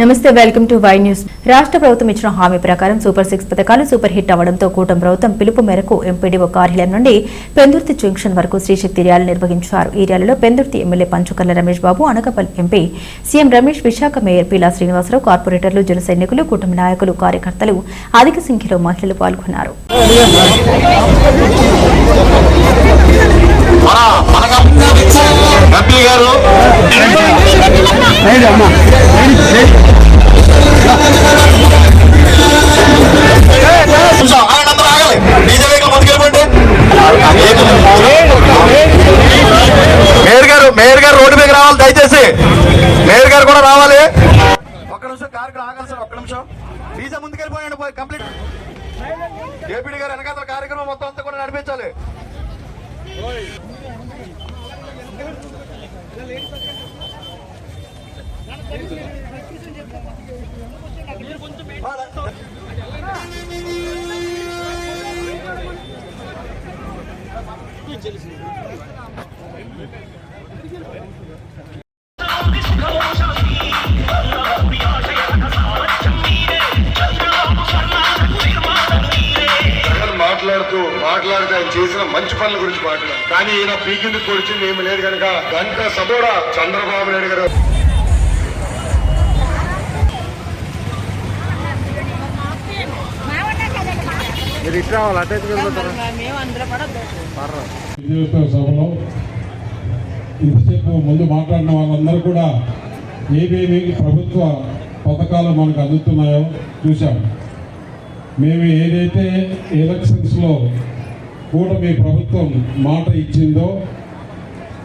నమస్తే welcome to Y news. రాష్ట్ర ప్రభుత్వం ఇచ్చిన హామీ ప్రకారం సూపర్ సిక్స్ పథకాలు సూపర్ హిట్ అవడంతో కూటమి ప్రభుత్వం పిలుపు మేరకు ఎంపీడీఓ కార్యాలయం నుండి పెందుర్తి జంక్షన్ వరకు శ్రీశక్తి ర్యాలీ నిర్వహించారు. ఈ ర్యాలీలో Pendurthi MLA Panchakarla Ramesh Babu Anakapalli MP CM Ramesh Visakha mayor Peela Srinivasarao కార్పొరేటర్లు జన సైనికులు కూటమి నాయకులు కార్యకర్తలు అధిక సంఖ్యలో మహిళలు పాల్గొన్నారు. ఎంపీ గారు వెహికల్ ముందుకెళ్ళిపోండి. మేయర్ గారు మేయర్ గారు రోడ్డు మీద రావాలి దయచేసి. మేయర్ గారు కూడా రావాలి. ఒక్క నిమిషం కారు ఆగాలి సార్ ఒక్క నిమిషం. డీజే ముందుకెళ్ళిపోయండి పోయి కంప్లీట్. ఏపీడీ గారు వెనకాల కార్యక్రమం మొత్తం అంతా కూడా నడిపించాలి. జగన్ మాట్లాడుతూ మాట్లాడితే ఆయన చేసిన మంచి పనుల గురించి మాట్లాడారు. కానీ ఈయన పీకింది పొడిచింది ఏమి లేదు కనుక గంట సభ చంద్రబాబు నాయుడు గారు. విజయోత్సవ సభలో ఇంతసేపు ముందు మాట్లాడిన వాళ్ళందరూ కూడా ఏమేమి ప్రభుత్వ పథకాలు మనకు అందుతున్నాయో చూశాం. మేము ఏదైతే ఎలక్షన్స్లో కూడా మీ ప్రభుత్వం మాట ఇచ్చిందో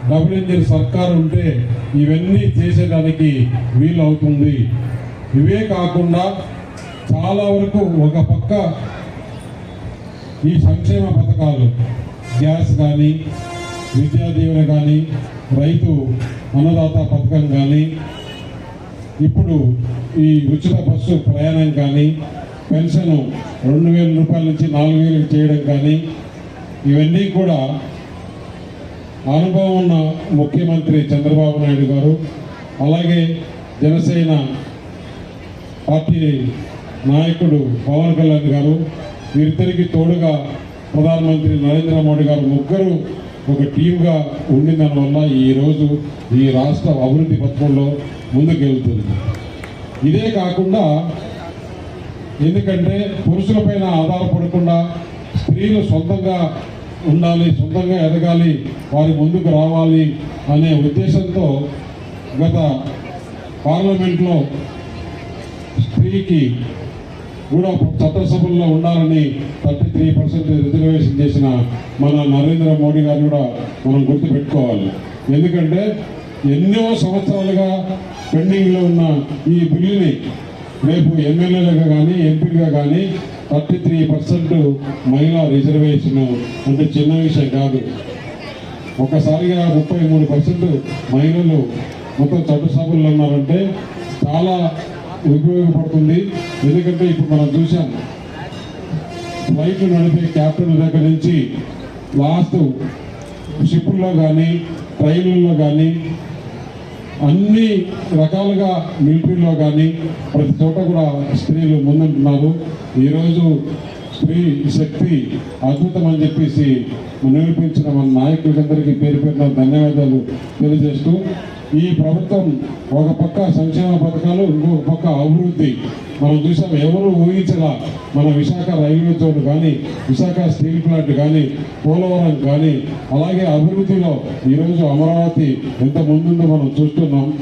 డబుల్ ఇంజిన్ సర్కార్ ఉంటే ఇవన్నీ చేసేదానికి వీలు అవుతుంది ఇవే కాకుండా చాలా వరకు ఒక పక్క ఈ సంక్షేమ పథకాలు గ్యాస్ కానీ విద్యా దీవెన కానీ రైతు అన్నదాత పథకం కానీ ఇప్పుడు ఈ ఉచిత బస్సు ప్రయాణం కానీ పెన్షన్ రెండు వేల రూపాయల నుంచి నాలుగు వేలకు చేయడం కానీ ఇవన్నీ కూడా అనుభవం ఉన్న ముఖ్యమంత్రి చంద్రబాబు నాయుడు గారు అలాగే జనసేన పార్టీ నాయకుడు పవన్ కళ్యాణ్ గారు వీరిద్దరికి తోడుగా ప్రధానమంత్రి నరేంద్ర మోడీ గారు ముగ్గురు ఒక టీంగా ఉండి దానివల్ల ఈరోజు ఈ రాష్ట్ర అభివృద్ధి పథకంలో ముందుకెళ్తుంది. ఇదే కాకుండా ఎందుకంటే పురుషులపైన ఆధారపడకుండా స్త్రీలు సొంతంగా ఉండాలి సొంతంగా ఎదగాలి వారి ముందుకు రావాలి అనే ఉద్దేశంతో గత పార్లమెంట్లో స్త్రీకి కూడా చట్టసభల్లో ఉండాలని థర్టీ త్రీ పర్సెంట్ రిజర్వేషన్ చేసిన మన నరేంద్ర మోడీ గారు కూడా మనం గుర్తుపెట్టుకోవాలి. ఎందుకంటే ఎన్నో సంవత్సరాలుగా పెండింగ్లో ఉన్న ఈ బిల్లుని రేపు ఎమ్మెల్యేలుగా కానీ ఎంపీలుగా కానీ థర్టీ త్రీ పర్సెంట్ మహిళా రిజర్వేషన్ అంటే చిన్న విషయం కాదు. ఒకసారిగా ముప్పై మూడు పర్సెంట్ మహిళలు మొత్తం చట్టసభల్లో ఉన్నారంటే చాలా ఉపయోగపడుతుంది. ఎందుకంటే ఇప్పుడు మనం చూసాం ఫ్లైట్లు నడిపే క్యాప్టెన్ దగ్గర నుంచి లాస్ట్ షిప్పుల్లో కానీ ట్రైన్లలో కానీ అన్ని రకాలుగా మిలిటరీలో కానీ ప్రతి చోట కూడా స్త్రీలు ముందుంటున్నారు. ఈరోజు స్త్రీ శక్తి అద్భుతం అని చెప్పేసి నిరూపించిన మన నాయకులందరికీ పేరు పెట్టిన ధన్యవాదాలు తెలియజేస్తూ ఈ ప్రభుత్వం ఒక పక్క సంక్షేమ పథకాలు ఇంకొక పక్క అభివృద్ధి. మనం చూసాం ఎవరు ఊహించలా మన విశాఖ రైల్వే చోటు కానీ విశాఖ స్టీల్ ప్లాంట్ కానీ పోలవరం కానీ అలాగే అభివృద్ధిలో ఈరోజు అమరావతి ఎంత ముందుందో మనం చూస్తున్నాం.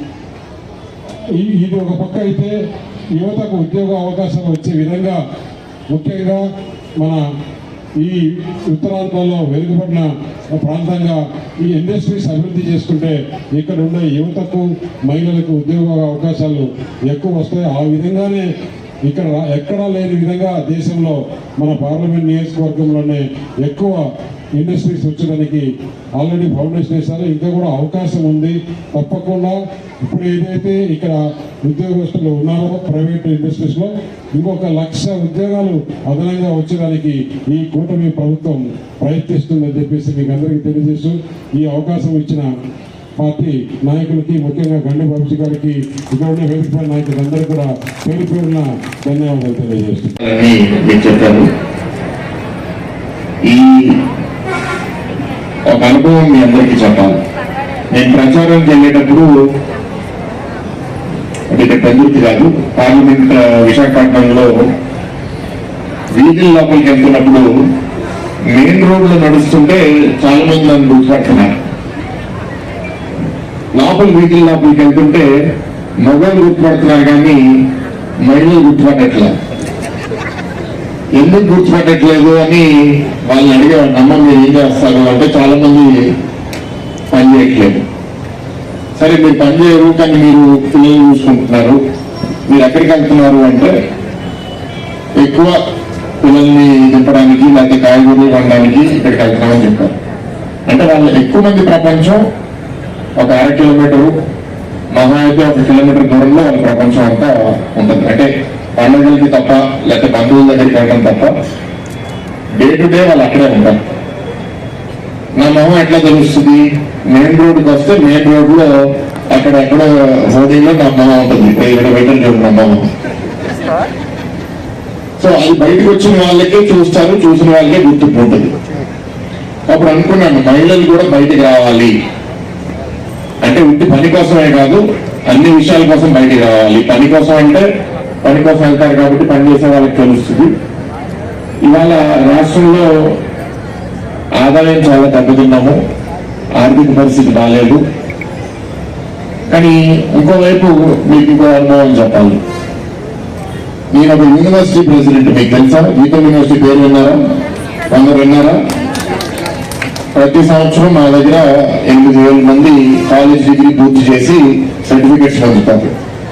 ఈ- ఇది ఒక పక్క అయితే యువతకు ఉద్యోగ అవకాశాలు వచ్చే విధంగా ముఖ్యంగా మన ఈ ఉత్తరాంధ్రలో వెలుగుపడిన ప్రాంతంగా ఈ ఇండస్ట్రీస్ అభివృద్ధి చేసుకుంటే ఇక్కడ ఉండే యువతకు మహిళలకు ఉద్యోగ అవకాశాలు ఎక్కువ వస్తాయి. ఆ విధంగానే ఇక్కడ ఎక్కడా లేని విధంగా దేశంలో మన పార్లమెంట్ నియోజకవర్గంలోనే ఎక్కువ ఇండస్ట్రీస్ వచ్చడానికి ఆల్రెడీ ఫౌండేషన్ వేశారు. ఇంకా కూడా అవకాశం ఉంది. తప్పకుండా ఇప్పుడు ఏదైతే ఇక్కడ ఉద్యోగస్తులు ఉన్నారో ప్రైవేట్ ఇండస్ట్రీస్లో ఇంకొక లక్ష ఉద్యోగాలు అదనంగా వచ్చేదానికి ఈ కూటమి ప్రభుత్వం ప్రయత్నిస్తుందని చెప్పేసి మీకు అందరికీ తెలియజేస్తూ ఈ అవకాశం ఇచ్చిన పార్టీ నాయకులకి ముఖ్యంగా గండి వంశీ గారికి ఇక్కడ ఉన్న వేదిక నాయకులందరూ కూడా పేరు పేరున ధన్యవాదాలు తెలియజేస్తున్నారు ఒక అనుభవం మీ అందరికీ చెప్పాలి. నేను ప్రచారానికి వెళ్ళేటప్పుడు అంటే పెందుర్తి కాదు పార్లమెంట్ విశాఖపట్నంలో వీధుల లోపలికి వెళ్తున్నప్పుడు మెయిన్ రోడ్లో నడుస్తుంటే చాలా మంది నన్ను గుర్తుపడుతున్నారు. లోపల వీధుల లోపలికి వెళ్తుంటే మగవాళ్ళు గుర్తుపడుతున్నారు కానీ మహిళలు గుర్తుపట్టట్లేదు ఎందుకు గుర్తుపెట్టట్లేదు అని వాళ్ళని అడిగేవాడిని అమ్మ మీరు ఏం చేస్తారు అంటే చాలా మంది పని చేయట్లేదు. సరే మీరు పని చేయరు కానీ మీరు పిల్లలు చూసుకుంటున్నారు. మీరు ఎక్కడికి వెళ్తున్నారు అంటే ఎక్కువ పిల్లల్ని దింపడానికి లేకపోతే కాయగూరలు కొనడానికి ఇక్కడికి వెళ్తున్నామని చెప్పారు. అంటే వాళ్ళు ఎక్కువ మంది ప్రపంచం ఒక అర కిలోమీటరు మహా అయితే ఒక కిలోమీటర్ దూరంలో వాళ్ళ ప్రపంచం అంతా ఉంటుంది. అంటే పండుగలకి తప్ప లేకపోతే బంధువుల దగ్గరికి వెళ్ళడం తప్ప డే టు డే వాళ్ళు అక్కడే ఉంటారు. నా మొహం ఎట్లా తెలుస్తుంది? మెయిన్ రోడ్కి వస్తే మెయిన్ రోడ్లో అక్కడ నా మొహం ఉంటుంది. ఇక్కడ బయట చూడండి నా మొహం. సో అది బయటకు వచ్చిన వాళ్ళకే చూస్తారు చూసిన వాళ్ళకే గుర్తింపు ఉంటుంది. అప్పుడు అనుకున్నాను మహిళలు కూడా బయటికి రావాలి. అంటే ఉట్టి పని కోసమే కాదు అన్ని విషయాల కోసం బయటకు రావాలి. పని కోసం అంటే పని కోసం వెళ్తారు కాబట్టి పని చేసే వాళ్ళకి తెలుస్తుంది. ఇవాళ రాష్ట్రంలో ఆదాయం చాలా తగ్గుతున్నాము. ఆర్థిక పరిస్థితి బాగాలేదు కానీ ఇంకోవైపు మీకు ఇంకో అనుభవం చెప్పాలి. నేను ఒక యూనివర్సిటీ ప్రెసిడెంట్ మీకు తెలుసా? గీతం యూనివర్సిటీ పేరు విన్నారా? కొందరు విన్నారా? ప్రతి సంవత్సరం మా దగ్గర ఎనిమిది వేల మంది కాలేజ్ డిగ్రీ పూర్తి చేసి సర్టిఫికెట్స్ పొందుతారు.